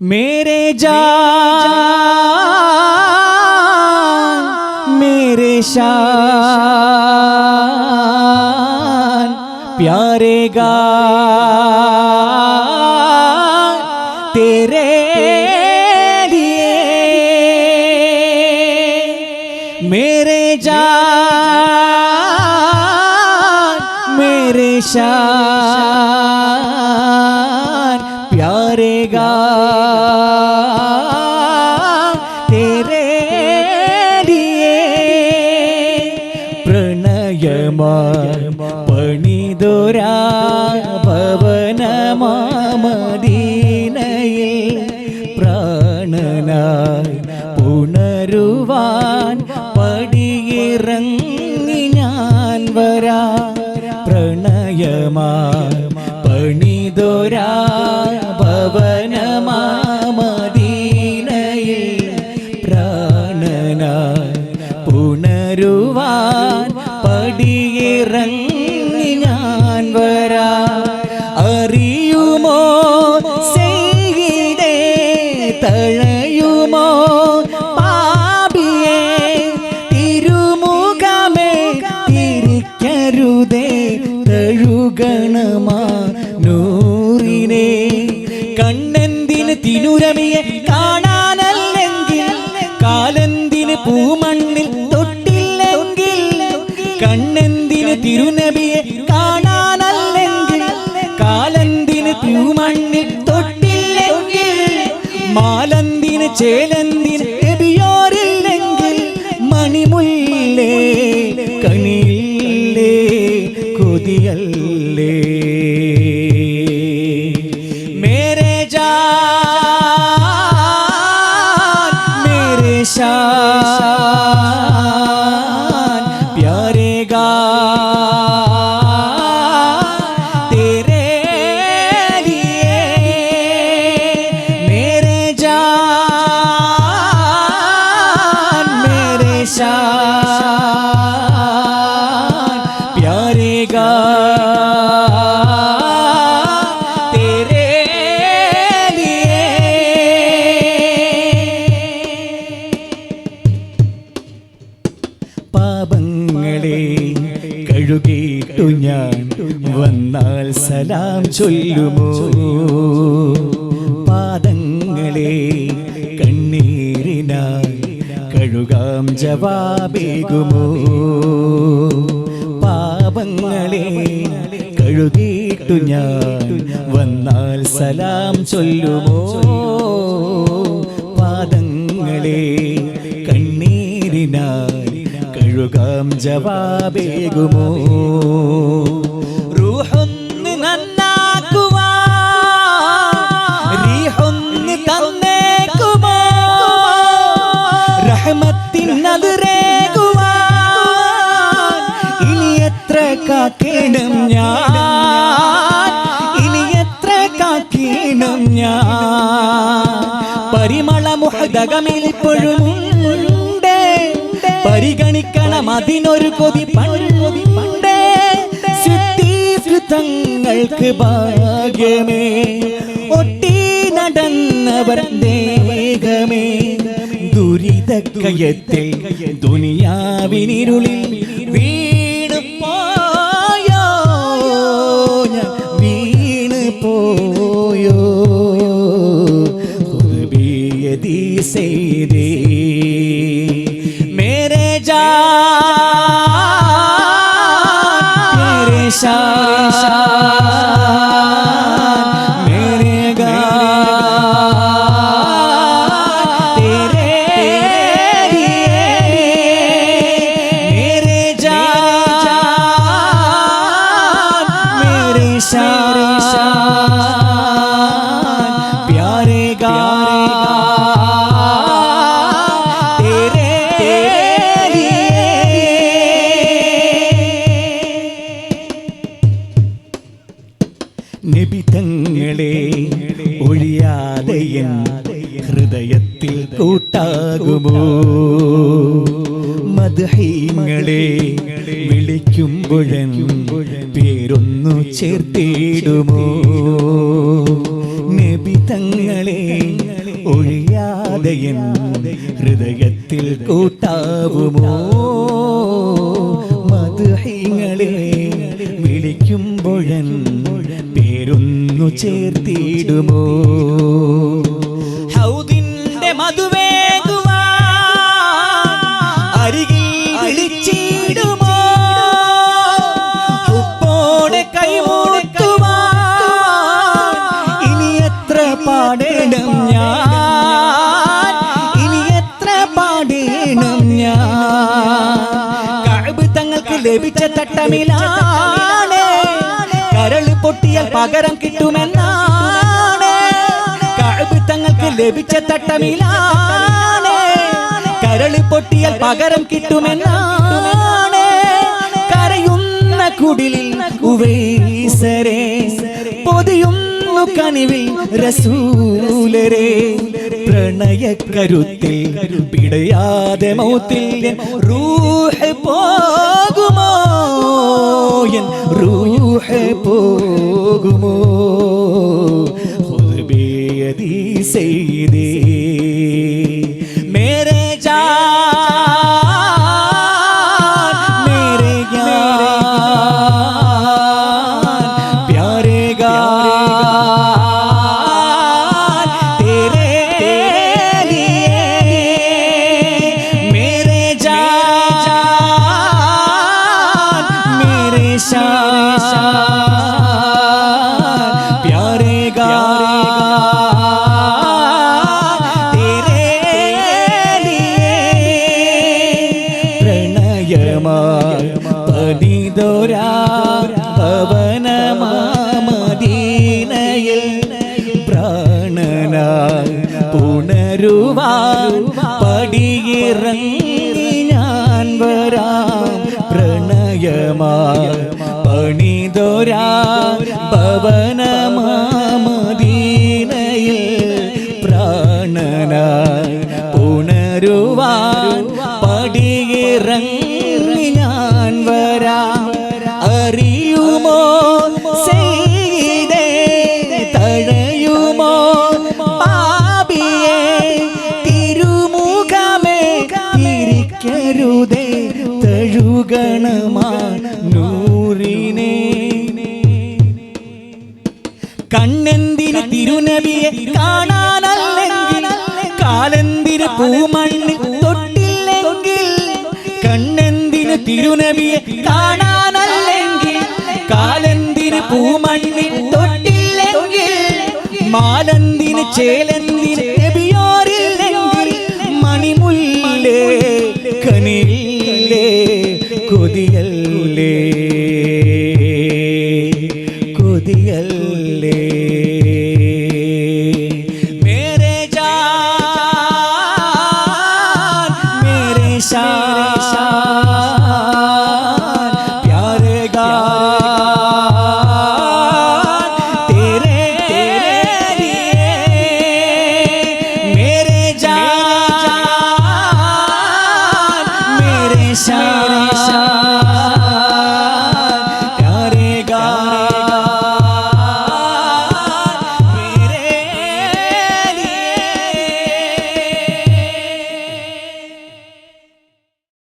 मेरे जान मेरे शान प्यारे गा तेरे लिए। मेरे जान मेरे शान। പണിതൊരാ ഭവനമാമദീനയിൽ പ്രാണനായി പുണരുവാൻ പടിയിറങ്ങി ഞാൻ വരാ. പ്രണയമാ പണിതൊരാ ഭവനമാമദീനയിൽ പ്രാണനായി പുണരുവാൻ മാലന്തിന് ചൊല്ലുമോ? പാദങ്ങളെ കണ്ണീരിനാൽ കഴുകാം ജവാബേകുമോ? പാപങ്ങളെ കഴുകിയിട്ടു ഞാൻ വന്നാൽ സലാം ചൊല്ലുമോ? പാദങ്ങളെ കണ്ണീരിനാൽ കഴുകാം ജവാബേകുമോ? ഇനി എത്ര കാക്കേണം ഞാൻ? ഇനി എത്ര കാക്കേണം ഞാൻ? പരിമള പരിഗണിക്കണം അതിനൊരു കൊതി പണ്ട്. സിദ്ധീകൃതങ്ങൾക്ക് ഭാഗ്യമേ ഒട്ടി നടന്നവർ ദേഹമേ. ഹൃദയത്തിൽ ദുനിയാവിനിരുളിൽ വീണ് പോയോ വീണ് പോയോ ചെയ്തേ മേരെ ജാ മേരെ ശാ मेरे शान प्यारे गा तेरे നിബിതങ്ങളെ ഒഴിയാതെ എൻ ഹൃദയത്തിൽ കൂട്ടാകുമോ മദ്ഹീങ്ങളെ വിളിക്കുമ്പോഴൻ പേരൊന്നു ചേർത്തിടുമോ? നബി തങ്ങളെ ഒഴിയാതെ ഹൃദയത്തിൽ കൂട്ടാവുമോ ലഭിച്ച തട്ടമിലാണ് കരൾ പൊട്ടിയാൽ പകരം കിട്ടുമെന്നാണ്. കഴിവ് തങ്ങൾക്ക് ലഭിച്ച തട്ടമിലാണ് കരൾ പൊട്ടിയാൽ പകരം കിട്ടുമെന്നാണ്. കരയുന്ന കുടിലിൽ ഉവൈസരേ പൊതിയുന്നു കനിവിൽ റസൂലരെ പ്രണയക്കരുത്തിൽ പിടയാതെ മൗത്തിൽ റൂഹ് പോകുമോ എൻ റൂഹ് പോകുമോ? ഖുദ് ബിയദി പണിതൊരാ കാണാനല്ലെങ്കിൽ കാലെന്തിന് പൂമണ്ണിൽ തൊട്ടില്ലെങ്കിൽ കണ്ണെന്തിന് തിരുനബിയെ കാണാനല്ലെങ്കിൽ കാലെന്തിന് പൂമണ്ണിൽ തൊട്ടില്ലെങ്കിൽ മാലെന്തിന് ചേലെന്തിന് 샤